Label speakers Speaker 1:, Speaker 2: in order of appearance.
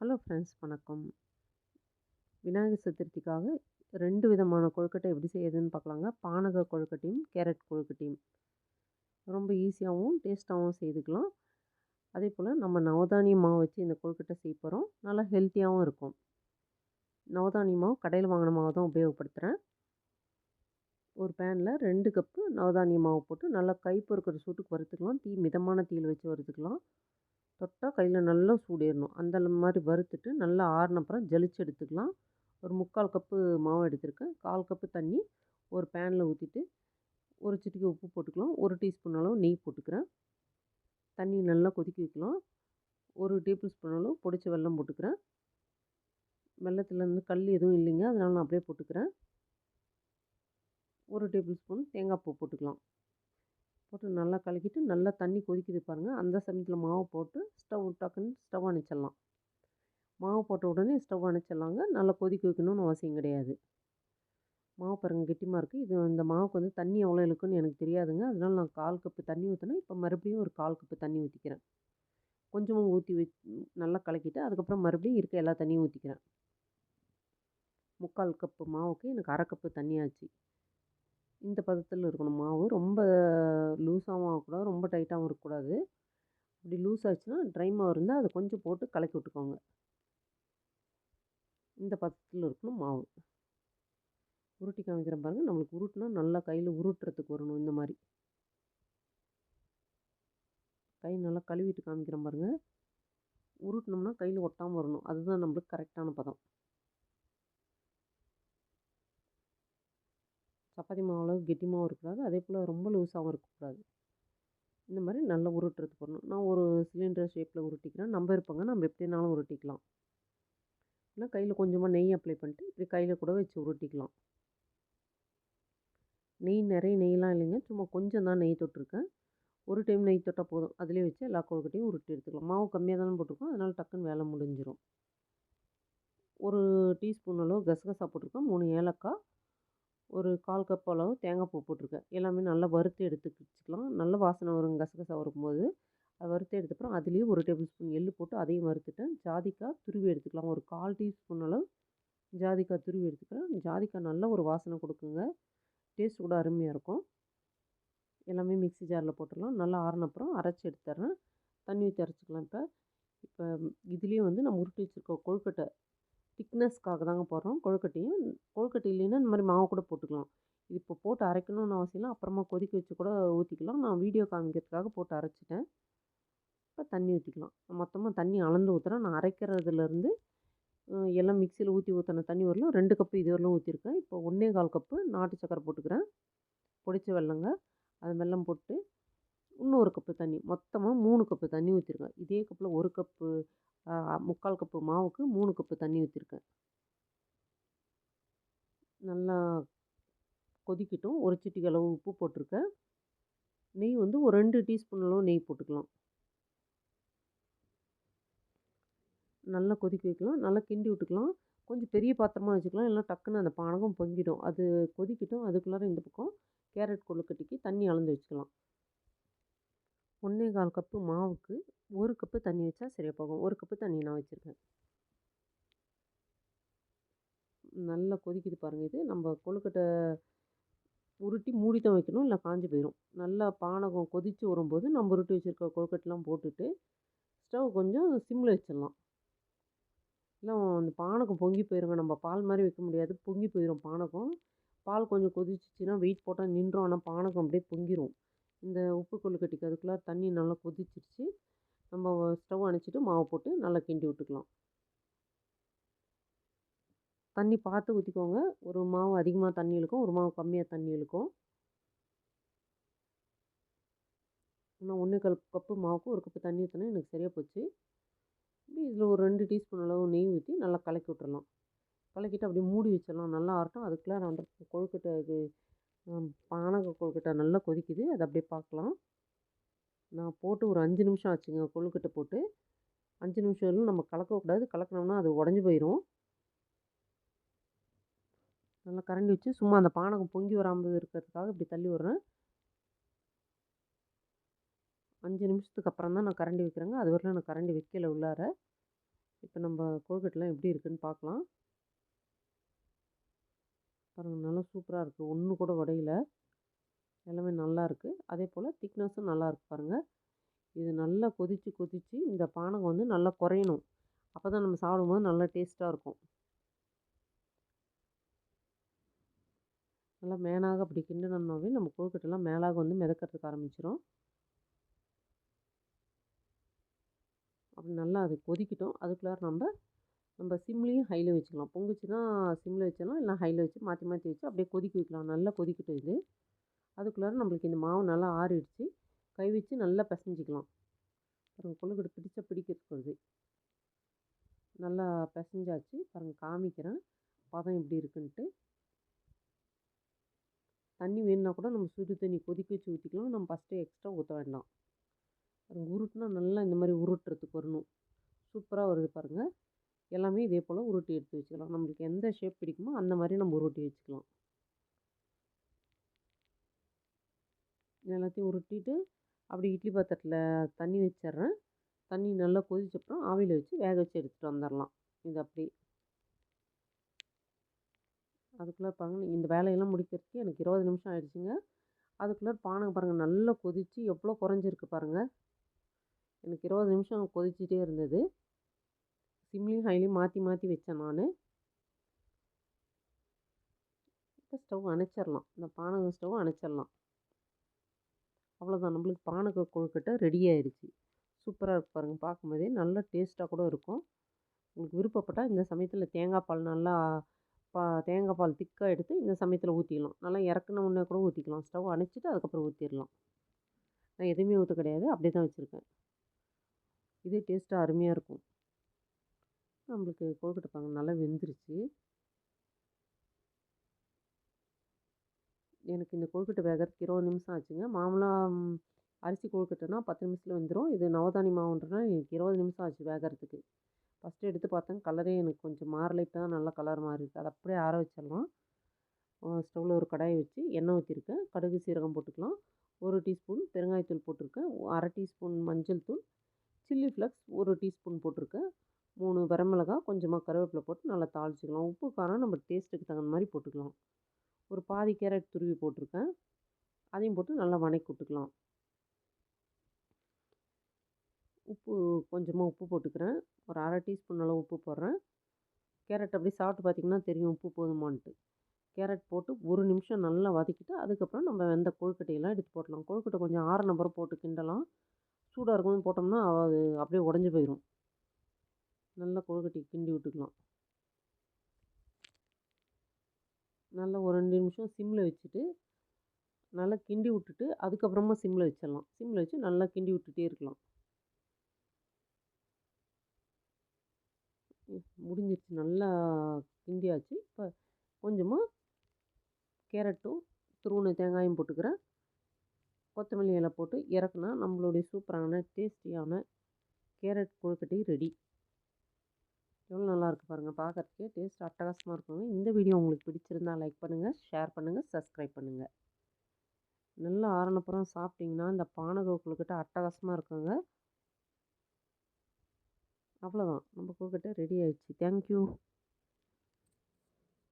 Speaker 1: Hello friends வணக்கம். விநாயகர் சதுர்த்திக்காக ரெண்டு விதமான கொழுக்கட்டை எப்படி செய்யுதுன்னு பார்க்கலாங்க. பானக கொழுக்கட்டையும் கேரட் கொழுக்கட்டையும். ரொம்ப ஈஸியாகவும் டேஸ்ட்டாகவும் செய்துக்கலாம். அதே போல் நம்ம நவதானிய மாவு வச்சு இந்த கொழுக்கட்டை செய்ய போகிறோம் நல்லா ஹெல்த்தியாகவும் இருக்கும். நவதானிய மாவு கடையில் வாங்கின மாவு தான் உபயோகப்படுத்துகிறேன் ஒரு பேனில் ரெண்டு கப்பு நவதானிய மாவு போட்டு நல்லா கை பொறுக்கிற சூட்டுக்கு வறுத்துக்கலாம். தீ மிதமான தீயில் வச்சு வறுத்துக்கலாம். தொட்டால் கையில் நல்லா சூடேறணும். அந்த மாதிரி வறுத்துட்டு நல்லா ஆறினப்புறம் ஜலிச்சு எடுத்துக்கலாம். ஒரு முக்கால் கப்பு மாவு எடுத்திருக்கேன். கால் கப்பு தண்ணி ஒரு பேனில் ஊற்றிட்டு ஒரு சிட்டிக்கு உப்பு போட்டுக்கலாம். ஒரு டீஸ்பூன் அளவு நெய் போட்டுக்கிறேன். தண்ணி நல்லா கொதிக்க வைக்கலாம். ஒரு டேபிள் ஸ்பூன் அளவு பொடிச்ச வெல்லம் போட்டுக்கிறேன். வெள்ளத்தில் இருந்து கல் எதுவும் இல்லைங்க. அதனால் நான் அப்படியே போட்டுக்கிறேன். ஒரு டேபிள் ஸ்பூன் தேங்காய் பூ போட்டுக்கலாம். போட்டு நல்லா கலக்கிட்டு நல்லா தண்ணி கொதிக்குது பாருங்கள் அந்த சமயத்தில் மாவு போட்டு ஸ்டவ் டக்குன்னு ஸ்டவ் அணைச்சிடலாம். மாவு போட்ட உடனே ஸ்டவ் அணைச்சிடலாங்க. நல்லா கொதிக்க வைக்கணும்னு அவசியம் கிடையாது. மாவு பாருங்கள் கெட்டிமாக இருக்குது இது இந்த மாவுக்கு வந்து தண்ணி எவ்வளோ இழுக்குன்னு எனக்கு தெரியாதுங்க. அதனால் நான் கால் கப்பு தண்ணி ஊற்றினேன் இப்போ மறுபடியும் ஒரு கால் கப்பு தண்ணி ஊற்றிக்கிறேன் கொஞ்சமாக ஊற்றி வச் நல்லா கலக்கிட்டு அதுக்கப்புறம் மறுபடியும் இருக்க எல்லா தண்ணியும் ஊற்றிக்கிறேன் முக்கால் கப்பு மாவுக்கு எனக்கு அரை கப்பு தண்ணி ஆச்சு. இந்த பதத்தில் இருக்கணும். மாவு ரொம்ப லூஸாகவும் ஆகக்கூடாது ரொம்ப டைட்டாகவும் இருக்கக்கூடாது. அப்படி லூஸ் ஆச்சுன்னா ட்ரை மாவு இருந்தால் அதை கொஞ்சம் போட்டு கலக்கி விட்டுக்கோங்க. இந்த பதத்தில் இருக்கணும் மாவு. உருட்டி காமிக்கிறேன் பாருங்கள் நம்மளுக்கு உருட்டினா நல்லா கையில் உருட்டுறதுக்கு வரணும் இந்த மாதிரி கை நல்லா கழுவிட்டு காமிக்கிறேன் பாருங்கள் உருட்டினோம்னா கையில் ஒட்டாமல் வரணும். அதுதான் நம்மளுக்கு கரெக்டான பதம். சப்பாத்தி மாவு அளவு கெட்டிமாவும் இருக்கக்கூடாது. அதே போல் ரொம்ப லூஸாகவும் இருக்கக்கூடாது. இந்த மாதிரி நல்லா உருட்டுறதுக்கு பண்ணணும். நான் ஒரு சிலிண்டர் ஷேப்பில் உருட்டிக்கிறேன். நம்ம இருப்பாங்க. நம்ம எப்படினாலும் உருட்டிக்கலாம். இல்லை கையில் கொஞ்சமாக நெய் அப்ளை பண்ணிட்டு இப்படி கையில் கூட வச்சு உருட்டிக்கலாம். நெய் நிறைய நெய்லாம் இல்லைங்க. சும்மா கொஞ்சம் தான் நெய் தொட்டிருக்கேன். ஒரு டைம் நெய் தொட்டால் போதும். அதிலே வச்சு எல்லா கொழுக்கட்டையும் உருட்டி எடுத்துக்கலாம். மாவு கம்மியாக தானே போட்டிருக்கோம். அதனால் டக்குன்னு வேலை முடிஞ்சிடும் ஒரு டீஸ்பூன் அளவு கசகசா போட்டிருக்கோம். மூணு ஏலக்காய் ஒரு கால் கப் அளவு தேங்காய் பூ போட்டிருக்கேன். எல்லாமே நல்லா வறுத்து எடுத்து வச்சுக்கலாம் நல்ல வாசனை வரும் கசகசா வரும்போது. அதை வறுத்து எடுத்தப்புறம் அதுலேயே ஒரு டேபிள் ஸ்பூன் எள்ளு போட்டு அதையும் வறுத்துட்டேன். ஜாதிக்காய் துருவி எடுத்துக்கலாம். ஒரு கால் டீஸ்பூன் அளவு ஜாதிக்காய் துருவி எடுத்துக்கிறேன். ஜாதிக்காய் நல்ல ஒரு வாசனை கொடுக்குங்க. டேஸ்ட் கூட அருமையாக இருக்கும். எல்லாமே மிக்ஸி ஜாரில் போட்டுடலாம். நல்லா ஆறினப்புறம் அரைச்சி எடுத்துட்றேன். தண்ணி ஊற்றி அரைச்சிக்கலாம் இப்போ. இப்போ இதுலேயே வந்து நம்ம உருட்டி வச்சுருக்க கொழுக்கட்டை திக்னஸ்க்காக தாங்க போடுறோம். கொழுக்கட்டையும் கொழுக்கட்டை இல்லைன்னா இந்த மாதிரி மாவு கூட போட்டுக்கலாம். இது இப்போ போட்டு அரைக்கணும்னு அவசியம் இல்லை. அப்புறமா கொதிக்க வச்சு கூட ஊற்றிக்கலாம் நான் வீடியோ காமிக்கிறதுக்காக போட்டு அரைச்சிட்டேன். இப்போ தண்ணி ஊற்றிக்கலாம் மொத்தமாக தண்ணி அளந்து ஊற்றுறேன் நான் அரைக்கிறதுலேருந்து எல்லாம் மிக்சியில் ஊற்றி ஊற்றின தண்ணி வரலாம் ரெண்டு கப்பு இது வரலும் ஊற்றிருக்கேன் இப்போ ஒன்றே கால் கப்பு நாட்டு சக்கரை போட்டுக்கிறேன். பொடிச்ச வெள்ளங்க அது வெள்ளம் போட்டு இன்னொரு கப்பு தண்ணி. மொத்தமாக மூணு கப்பு தண்ணி ஊற்றிருக்கேன் இதே கப்பில் ஒரு கப்பு முக்கால் கப்பு மாவுக்கு மூணு கப்பு தண்ணி ஊற்றிருக்கேன் நல்லா கொதிக்கட்டும். ஒரு சிட்டிக்கு அளவு உப்பு போட்டிருக்கேன். நெய் வந்து ஒரு ரெண்டு டீஸ்பூன் அளவு நெய் போட்டுக்கலாம். நல்லா கொதிக்க வைக்கலாம். நல்லா கிண்டி விட்டுக்கலாம். கொஞ்சம் பெரிய பாத்திரமாக வச்சுக்கலாம். இல்லை டக்குன்னு அந்த பானகம் பொங்கிடும். அது கொதிக்கட்டும். அதுக்குள்ளார இந்த பக்கம் கேரட் கொழுக்கட்டைக்கு தண்ணி அளந்து வச்சுக்கலாம். ஒன்றே கால் கப்பு மாவுக்கு ஒரு கப்பு தண்ணி வச்சா சரியாக போகும். ஒரு கப்பு தண்ணி நான் வச்சுருக்கேன். நல்லா கொதிக்குது பாருங்கள் இது. நம்ம கொழுக்கட்டை உருட்டி மூடி தான் வைக்கணும். இல்லை காஞ்சி போயிடும் நல்லா பானகம் கொதித்து வரும்போது நம்ம உருட்டி வச்சுருக்க கொழுக்கட்டெலாம் போட்டுட்டு ஸ்டவ் கொஞ்சம் சிம்மில் வச்சிடலாம். இல்லை அந்த பானகம் பொங்கி போயிருங்க. நம்ம பால் மாதிரி வைக்க முடியாது. பொங்கி போயிடும் பானகம். பால் கொஞ்சம் கொதிச்சிச்சின்னா வெயிட் போட்டால் நின்றோம். ஆனால் பானகம் அப்படியே பொங்கிடும் இந்த உப்பு கொழுக்கட்டைக்கு அதுக்குள்ளே தண்ணி நல்லா கொதிச்சிருச்சு. நம்ம ஸ்டவ் அணைச்சிட்டு மாவு போட்டு நல்லா கிண்டி விட்டுக்கலாம். தண்ணி பார்த்து ஊற்றிக்கோங்க ஒரு மாவு அதிகமாக தண்ணி இழுக்கும் ஒரு மாவு கம்மியாக தண்ணி இழுக்கும். நான் ஒன்று கல் கப்பு மாவுக்கு ஒரு கப்பு தண்ணி ஊற்றினா எனக்கு சரியாக போச்சு. இதில் ஒரு ரெண்டு டீஸ்பூன் அளவு நெய் ஊற்றி நல்லா கலக்கி விட்டுறலாம். கலக்கிட்டு அப்படியே மூடி வச்சிடலாம். நல்லா ஆறட்டும். அதுக்குள்ளே அந்த கொழுக்கட்டை பானகம் பானக கொழுக்கட்டை நல்லா கொதிக்குது. அதை அப்படியே பார்க்கலாம் நான் போட்டு ஒரு அஞ்சு நிமிஷம் ஆச்சுங்க. கொழுக்கட்டை போட்டு அஞ்சு நிமிஷம் நம்ம கலக்கக்கூடாது கலக்கினோம்னா அது உடஞ்சி போயிடும் நல்லா கரண்டி வச்சு சும்மா அந்த பானகம் பொங்கி வராமல் இருக்கிறதுக்காக இப்படி தள்ளி விட்றேன். அஞ்சு நிமிஷத்துக்கு அப்புறம் தான் நான் கரண்டி வைக்கிறேங்க. அது வரையிலும் நான் கரண்டி வைக்கல உள்ளார. இப்போ நம்ம கொழுக்கட்டைலாம் எப்படி இருக்குதுன்னு பார்க்கலாம் பாருங்கள் நல்லா சூப்பராக இருக்குது ஒன்று கூட உடையல எல்லாமே நல்லா இருக்குது அதே போல் திக்னஸும் நல்லா இருக்குது பாருங்கள் இது நல்லா கொதித்து கொதித்து இந்த பானகம் வந்து நல்லா குறையணும். அப்போ தான் நம்ம சாப்பிடும்போது நல்லா டேஸ்ட்டாக இருக்கும். நல்லா மேனாக அப்படி கிண்டினோம்னாவே நம்ம கொழுக்கட்டெல்லாம் மேலாக வந்து மிதக்கிறதுக்கு ஆரம்பிச்சிடும் அப்படி நல்லா அது கொதிக்கட்டும். அதுக்குள்ளார நம்ம நம்ம சிம்லேயும் ஹையில் வச்சுக்கலாம். பொங்குச்சுன்னா சிம்மில் வச்சிடலாம். இல்லை ஹையில் வச்சு மாற்றி மாற்றி வச்சு அப்படியே கொதிக்க வைக்கலாம். நல்லா கொதிக்கட்டும் இது. அதுக்குள்ளார நம்மளுக்கு இந்த மாவு நல்லா ஆறிடுச்சு. கை வச்சு நல்லா பிசைஞ்சிக்கலாம். அப்புறம் கொழுக்கட்டை பிடிச்சா பிடிக்கிறது நல்லா பிசைஞ்சாச்சு. பாருங்கள் காமிக்கிறேன். பதம் எப்படி இருக்குன்ட்டு. தண்ணி வேணுன்னா கூட நம்ம சுடு தண்ணி கொதிக்க வச்சு ஊற்றிக்கலாம் நம்ம ஃபஸ்ட்டு எக்ஸ்ட்ரா ஊற்ற வேண்டாம். அப்புறம் உருட்டுனா நல்லா இந்த மாதிரி உருட்டுறதுக்கு வரணும். சூப்பராக வருது பாருங்கள் எல்லாமே இதே போல் உருட்டி எடுத்து வச்சுக்கலாம். நம்மளுக்கு எந்த ஷேப் பிடிக்குமோ அந்த மாதிரி நம்ம உருட்டி வச்சுக்கலாம். எல்லாத்தையும் உருட்டிட்டு அப்படி இட்லி பாத்திரத்தில் தண்ணி வச்சிட்றேன் தண்ணி நல்லா கொதிச்சப்புறம் ஆவியில் வச்சு வேக வச்சு எடுத்துகிட்டு வந்துடலாம் இது அப்படி அதுக்குள்ளே பாருங்கள் இந்த வேலையெல்லாம் முடிக்கிறதுக்கு எனக்கு இருபது நிமிஷம் ஆயிடுச்சுங்க. அதுக்குள்ளே பானை பாருங்கள் நல்லா கொதித்து எவ்வளோ குறைஞ்சிருக்கு பாருங்கள் எனக்கு இருபது நிமிஷம் கொதிச்சிட்டே இருந்தது. சிம்லேயும் ஹைலையும் மாற்றி மாற்றி வச்சேன் நான். இப்போ ஸ்டவ் அணைச்சிடலாம் இந்த பானகம் ஸ்டவ் அணைச்சிடலாம் அவ்வளோதான் நம்மளுக்கு பானக கொழுக்கட்டை ரெடி ஆயிடுச்சு சூப்பராக இருக்கு பாருங்கள் பார்க்கும்போதே நல்ல டேஸ்ட்டாக கூட இருக்கும். உங்களுக்கு விருப்பப்பட்டால் இந்த சமயத்தில் தேங்காய் பால் நல்லா பா தேங்காய் பால் திக்காக எடுத்து இந்த சமயத்தில் ஊற்றிக்கலாம் நல்லா இறக்குன உடனே கூட ஊற்றிக்கலாம் ஸ்டவ் அணைச்சிட்டு அதுக்கப்புறம் ஊற்றிடலாம் நான் எதுவுமே ஊற்ற கிடையாது. அப்படியே தான் வச்சுருக்கேன். இதே டேஸ்ட்டாக அருமையாக இருக்கும். நம்மளுக்கு கொழுக்கட்டை பாருங்க நல்லா வெந்துருச்சு. எனக்கு இந்த கொழுக்கட்டை வேகிறதுக்கு இருபது நிமிஷம் ஆச்சுங்க. மாமூலாக அரிசி கொழுக்கட்டைனா பத்து நிமிஷத்தில் வந்துடும் இது நவதானி மாவுன்றனா எனக்கு இருபது நிமிஷம் ஆச்சு வேகிறதுக்கு. ஃபஸ்ட்டு எடுத்து பார்த்தேன் கலரே எனக்கு கொஞ்சம் மாறலை. இப்போ தான் நல்லா கலர் மாறி இருக்குது அதை அப்படியே ஆற வச்சிடலாம். ஸ்டவ்வில் ஒரு கடாயை வச்சு எண்ணெய் ஊற்றிருக்கேன் கடுகு சீரகம் போட்டுக்கலாம். ஒரு டீஸ்பூன் பெருங்காயத்தூள் போட்டிருக்கேன். அரை டீஸ்பூன் மஞ்சள் தூள். சில்லி ஃப்ளக்ஸ் ஒரு டீஸ்பூன் போட்டிருக்கேன். மூணு வரமிளகா கொஞ்சமாக கருவேப்பிலை போட்டு நல்லா தாளிச்சிக்கலாம். உப்பு காரம் நம்ம டேஸ்ட்டுக்கு தகுந்த மாதிரி போட்டுக்கலாம். ஒரு பாதி கேரட் துருவி போட்டிருக்கேன். அதையும் போட்டு நல்லா வணக்கி விட்டுக்கலாம். உப்பு கொஞ்சமாக உப்பு போட்டுக்கிறேன். ஒரு அரை டீஸ்பூன் அளவு உப்பு போடுறேன். கேரட் அப்படியே சாப்பிட்டு பார்த்திங்கன்னா தெரியும் உப்பு போதுமான்ட்டு. கேரட் போட்டு ஒரு நிமிஷம் நல்லா வதக்கிட்டு அதுக்கப்புறம் நம்ம வெந்த கொழுக்கட்டையெல்லாம் எடுத்து போடலாம். கொழுக்கட்டை கொஞ்சம் ஆறு நம்பரும் போட்டு கிண்டலாம். சூடாக இருக்கும்போது போட்டோம்னா அது அப்படியே உடஞ்சி போயிடும் நல்லா கொழுக்கட்டை கிண்டி விட்டுக்கலாம். நல்லா ஒரு ரெண்டு நிமிஷம் சிம்மில் வச்சுட்டு நல்லா கிண்டி விட்டுட்டு அதுக்கப்புறமா சிம்மில் வச்சிடலாம். சிம்மில் வச்சு நல்லா கிண்டி விட்டுட்டே இருக்கலாம். முடிஞ்சிருச்சு. நல்லா கிண்டியாச்சு. இப்போ கொஞ்சமாக கேரட்டும் துருவனை தேங்காயும் போட்டுக்கிறேன். கொத்தமல்லி இலை போட்டு இறக்குனா நம்மளுடைய சூப்பரான டேஸ்டியான கேரட் கொழுக்கட்டை ரெடி. எவ்வளோ நல்லாயிருக்கு பாருங்கள் பார்க்குறதுக்கே டேஸ்ட் அட்டகாசமாக இருக்குங்க. இந்த வீடியோ உங்களுக்கு பிடிச்சிருந்தா லைக் பண்ணுங்கள் ஷேர் பண்ணுங்கள் சப்ஸ்கிரைப் பண்ணுங்கள் நல்லா ஆரணப்புறம் சாப்பிட்டிங்கன்னா இந்த பானக கொழுக்கட்டை அட்டகாசமாக இருக்குங்க. அவ்வளோதான் நம்ம கொழுக்கட்டை ரெடி ஆயிடுச்சு. தேங்க்யூ